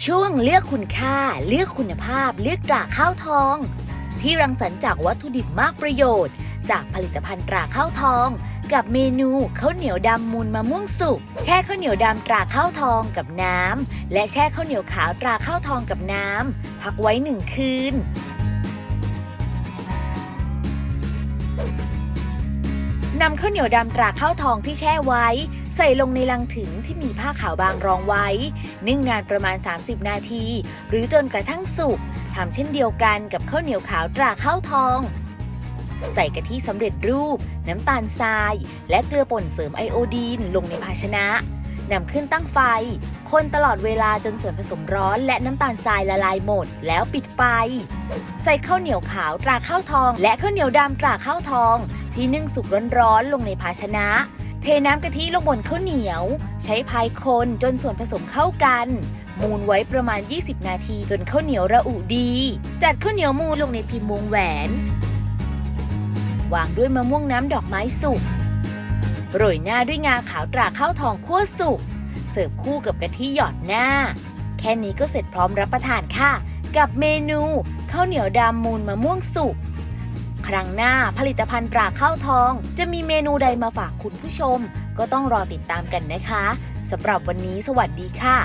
ช่วงเลือกคุณค่า เลือกคุณภาพ เลือกตราข้าวทอง ที่รังสรรค์จากวัตถุดิบมากประโยชน์ จากผลิตภัณฑ์ตราข้าวทอง กับเมนูข้าวเหนียวดำมูลมะม่วงสุกแช่ข้าวเหนียวดำตราข้าวทองกับน้ำและแช่ข้าวเหนียวขาวตราข้าวทองกับน้ำพักไว้หนึ่งคืนนำข้าวเหนียวดำตราข้าวทองที่แช่ไว้ ใส่ลงในลังถึงที่มีผ้าขาวบางรองไว้ นึ่งนานประมาณ 30 นาที หรือจนกระทั่งสุกทำเช่นเดียวกันกับข้าวเหนียวขาวตราข้าวทอง ใส่กะทิสำเร็จรูป น้ำตาลทราย และเกลือป่นเสริมไอโอดีนลงในภาชนะนำขึ้นตั้งไฟ คนตลอดเวลาจนส่วนผสมร้อนและน้ำตาลทรายละลายหมด แล้วปิดไฟ ใส่ข้าวเหนียวขาวตราข้าวทอง และข้าวเหนียวดำตราข้าวทอง ที่นึ่งสุกร้อนๆลงในภาชนะ เทน้ำกะทิลงบนข้าวเหนียว ใช้พายคนจนส่วนผสมเข้ากัน มูนไว้ประมาณ 20 นาทีจนข้าวเหนียวระอุดี จัดข้าวเหนียวมูนลงในพิมพ์วงแหวน วางด้วยมะม่วงน้ำดอกไม้สุกโรยหน้าด้วยงาขาวตราข้าวทองคั่วสุก เสิร์ฟคู่กับกะทิหยอดหน้า แค่นี้ก็เสร็จพร้อมรับประทานค่ะ กับเมนูข้าวเหนียวดำมูลมะม่วงสุก ครั้งหน้าผลิตภัณฑ์ปราข้าวทอง จะมีเมนูใดมาฝากคุณผู้ชม ก็ต้องรอติดตามกันนะคะสำหรับวันนี้สวัสดีค่ะ